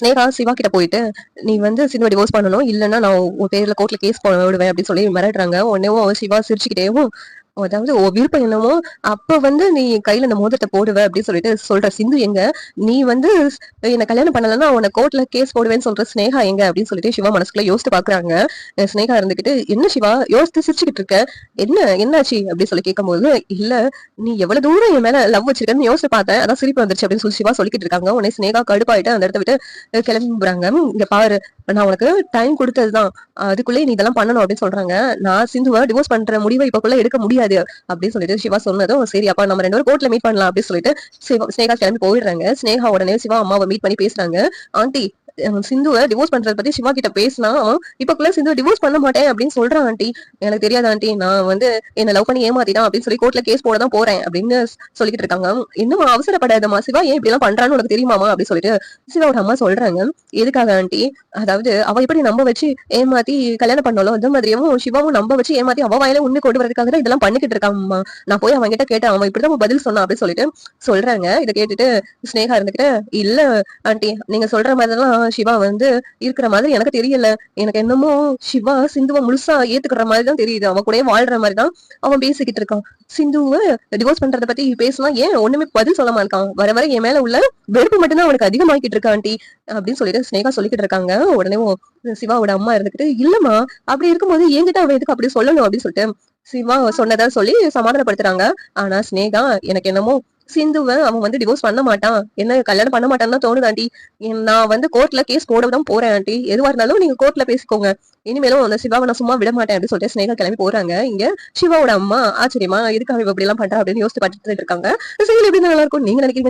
ஸ்னேகா சிவா கிட்ட போயிட்டு நீ வந்து சினிமா டிவோர்ஸ் பண்ணணும். இல்லைன்னா நான் உன் பேர்ல கோர்ட்ல கேஸ் போட விடுவேன். அப்படின்னு சொல்லி மிரட்டுறாங்க. உடனே சிவா சிரிச்சுக்கிட்டேவும் அதாவது விருப்பம் என்னமோ அப்ப வந்து நீ கையில இந்த மோதிரத்தை போடுவ அப்படின்னு சொல்லிட்டு சொல்ற சிந்து எங்க? நீ வந்து என்ன கல்யாணம் பண்ணலன்னா உன்னை கோர்ட்ல கேஸ் போடுவேன்னு சொல்ற ஸ்னேகா எங்க? அப்படின்னு சொல்லிட்டு சிவா மனசுக்குள்ள யோசித்து பாக்குறாங்க. ஸ்னேகா இருந்துகிட்டு என்ன சிவா யோசித்து சிரிச்சுக்கிட்டு இருக்க? என்ன என்னாச்சு? அப்படின்னு சொல்லி கேட்கும்போது இல்ல நீ எவ்வளவு தூரம் என் மேல லவ் வச்சிருக்கன்னு யோசிச்சு பார்த்தேன். அதான் சிரிப்பு வந்துருச்சு அப்படின்னு சொல்லி சிவா சொல்லிக்கிட்டு இருக்காங்க. உடனே ஸ்னேகா கடுப்பாயிட்டு அந்த இடத்த விட்டு கிளம்புறாங்க இங்க பாரு நான் உனக்கு டைம் கொடுத்ததுதான். அதுக்குள்ளே நீ இதெல்லாம் பண்ணணும் அப்படின்னு சொல்றாங்க. நான் சிந்துவை டிவோர்ஸ் பண்ற முடிவை இப்பக்குள்ள எடுக்க முடியாது. அப்படின்னு சொல்லிட்டு சிவா சொன்னதும் சரி அப்பா நம்ம ரெண்டு பேரும் கோர்ட்ல மீட் பண்ணலாம் அப்படின்னு சொல்லிட்டு சிவா ஸ்னேகா கிளம்பி போயிடுறாங்க. ஸ்னேகா உடனே சிவா அம்மாவை மீட் பண்ணி பேசுறாங்க. ஆண்டி சிந்துவை டிவோர்ஸ் பண்றத பத்தி சிவா கிட்ட பேசினா அவன் இப்பக்குள்ள சிந்துவை டிவோர்ஸ் பண்ண மாட்டேன் அப்படின்னு சொல்றான் ஆண்டி. எனக்கு தெரியாது ஆண்டி. நான் வந்து என்ன லவ் பண்ணி ஏமாத்திட்டான் அப்படின்னு சொல்லி கோர்ட்ல கேஸ் போட தான் போறேன் அப்படின்னு சொல்லிட்டு இருக்காங்க. இன்னும் அவசரப்படாதம்மா. சிவா ஏன் இப்படி எல்லாம் பண்றான்னு உனக்கு தெரியுமாமா அப்படின்னு சொல்லிட்டு சிவாவோட அம்மா சொல்றாங்க. எதுக்காக ஆண்டி? அதாவது அவ எப்படி நம்ப வச்சு ஏமாத்தி கல்யாணம் பண்ணாலும் அந்த மாதிரியும் சிவாவும் நம்ப வச்சு ஏமாத்தி அவ வாயில உண்மை கொண்டு வரதுக்காக தான் இதெல்லாம் பண்ணிக்கிட்டு இருக்காம்மா நான் போய் அவன் கிட்ட கேட்டேன். அவன் இப்படிதான் பதில் சொன்னான் அப்படின்னு சொல்லிட்டு சொல்றாங்க. இதை கேட்டுட்டு ஸ்னேகா இருந்துகிட்டு இல்ல ஆண்டி. நீங்க சொல்ற மாதிரிலாம் சிவா வந்து இருக்கிற மாதிரி எனக்கு தெரியல. எனக்கு என்னமோ சிவா சிந்துவை முழுசா ஏத்துக்கிற மாதிரி தான் தெரியுது. அவன் கூடயே வாழ்ற மாதிரி தான் அவன் பேசிக்கிட்டு இருக்கான். சிந்துவை டிவோர்ஸ் பண்றத பத்தி பேசலாம் ஏன் ஒண்ணுமே பதில் சொல்ல மாட்டான் வர வர என் மேல உள்ள வெறுப்பு மட்டும்தான் அவனுக்கு அதிகமாக்கிட்டு இருக்கான் ஆண்டி. அப்படின்னு சொல்லிட்டு ஸ்னேகா சொல்லிக்கிட்டு இருக்காங்க. உடனே சிவாவோட அம்மா இருந்துகிட்டு இல்லம்மா அப்படி இருக்கும்போது என்கிட்ட அவன் எதுக்கு அப்படி சொல்லணும்? அப்படின்னு சொல்லிட்டு சிவா சொன்னதா சொல்லி சமாதானப்படுத்துறாங்க. ஆனா ஸ்னேகா எனக்கு என்னமோ சிந்துவை அவன் வந்து டிவோர்ஸ் பண்ண மாட்டான். என்ன கல்யாணம் பண்ண மாட்டான்னு தான் ஆண்டி. நான் வந்து கோர்ட்ல கேஸ் போட தான் போறேன் ஆண்டி. எதுவா இருந்தாலும் நீங்க கோர்ட்ல பேசிக்கோங்க. இனிமேலும் அந்த சிவாவை நான் சும்மா விட மாட்டேன் அப்படின்னு சொல்லிட்டு ஸ்னேகா கிளம்பி போறாங்க. இங்க சிவாவோட அம்மா ஆச்சரியமா இதுக்காக இப்படி எல்லாம் பண்றா? அப்படின்னு யோசிச்சு பார்த்துட்டு இருக்காங்க. சரி எப்படி நல்லா இருக்கும்? நீங்க நினைக்கிறீங்க?